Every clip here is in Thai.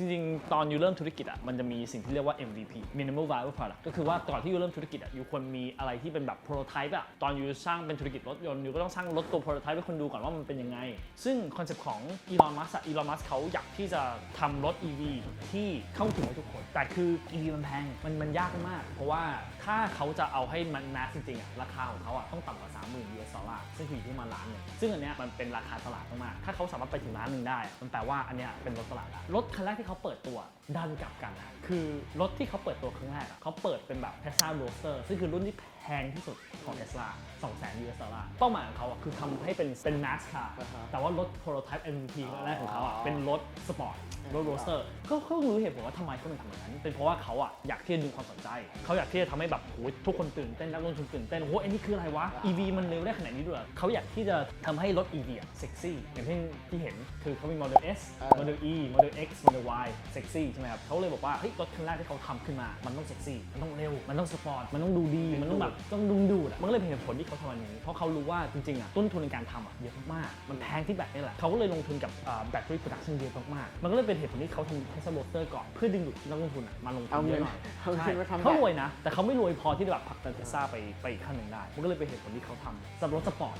จริงๆ ตอนยูเริ่มธุรกิจอะมันจะมีสิ่งที่เรียกว่า MVP minimal viable product ก็คือว่าก่อนที่ยูเริ่มธุรกิจอะยูควรมีอะไรที่เป็นแบบ prototype อะตอนยูสร้างเป็นธุรกิจรถยนต์ยูก็ต้องสร้างรถตัว prototype ให้คนดูก่อนว่ามันเป็นยังไง ซึ่งคอนเซปต์ของอีลอนมัสอีลอนมัสเขาอยากที่จะทำรถ EV ที่เข้าถึงทุกคน แต่คือ EV มันแพงมันมันยากมาก เพราะว่าถ้าเขาจะเอาให้มัน mass จริงๆอะราคาของเขาอะต้องต่ำกว่า 30,000 US ดอลลาร์ซึ่งคือยู่ที่ประมาณล้านหนึงซึ่งอันเนี้ยมันเป็นราคาตลาดมากๆถ้าเขาสามารถไปถึงล้านหนึ่งได้ มันแปลว่าอันเนี้ยเป็นรถตลาดแล้วรถคันแรกที่เขาเปิดตัวดันกลับกันนะคือรถที่เขาเปิดตัวครั้งแรกอะเขาเปิดเป็นแบบ Tesla Roadster ซึ่งคือรุ่นที่แพงที่สุดของ Tesla 200,000 US ดอลลาร์เป้าหมายของเขาอะคือทำให้เป็นเป็น mass car อ่าฮะแต่ว่ารถ prototype MVP แรกของเขาอะอ๋อเป็นรถสปอร์ตรถโรสเตอร์ก็เขารู้เหตุผลว่าทำไมเขาถึงทำอย่างนั้น เป็นเพราะว่าเขาอะอยากที่จะดึงความสนใจ เขาอยากที่จะทำให้แบบโหทุกคนตื่นเต้นนักลงทุนตื่นเต้นโหอันนี้คืออะไรวะ EV มันเร็วได้ขนาดนี้ด้วยเหรอเขาอยากที่จะทำให้รถ EV อะเซ็กซี่อย่างที่ที่เห็นคือเขามี Model S อ่า Model E Model X Model Y เซ็กซี่ใช่ไหมครับเขาเลยบอกว่าเฮ้ยรถคันแรกที่เขาทำขึ้นมามันต้องเซ็กซี่มันต้องเร็วมันต้องสปอร์ตมันต้องดูดีมันต้องแบบต้องดึงดูดอะมันก็เลยเป็นเหตุผลที่เขาทำอันนี้เพราะเขารู้ว่าจริงๆอะต้นทุนในการทำอะเยอะมากๆมันแพงที่แบตนี่แหละเขาก็เลยลงทุนกับแบตเตอรี่โปรดักชันเยอะมากๆมันก็เลยเป็นเหตุผลที่เขาทำเทสลาโรเตอร์ก่อนเพื่อดึงดูดนักลงทุนอะมาลงทุเอานเยเงินอะหน่อยเอาเงินใช่มาทำ เขาแบรบวยนะ แต่เขาไม่รวยพอที่จะแบบผลักดันเทสลาไปไปอีกขั้นหนึ่งได้ มันก็เลยเป็นเหตุผลที่เขาทำสำหรับรถสปอร์ต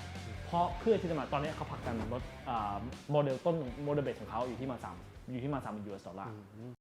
เพราะเพื่อที่จะมาตอนนี้เขาผลักดันรถโมเดลต้นโมเดลเบสของเขาอยู่ที่มาสามอยู่ที่มาสามยูเอสดอลลาร์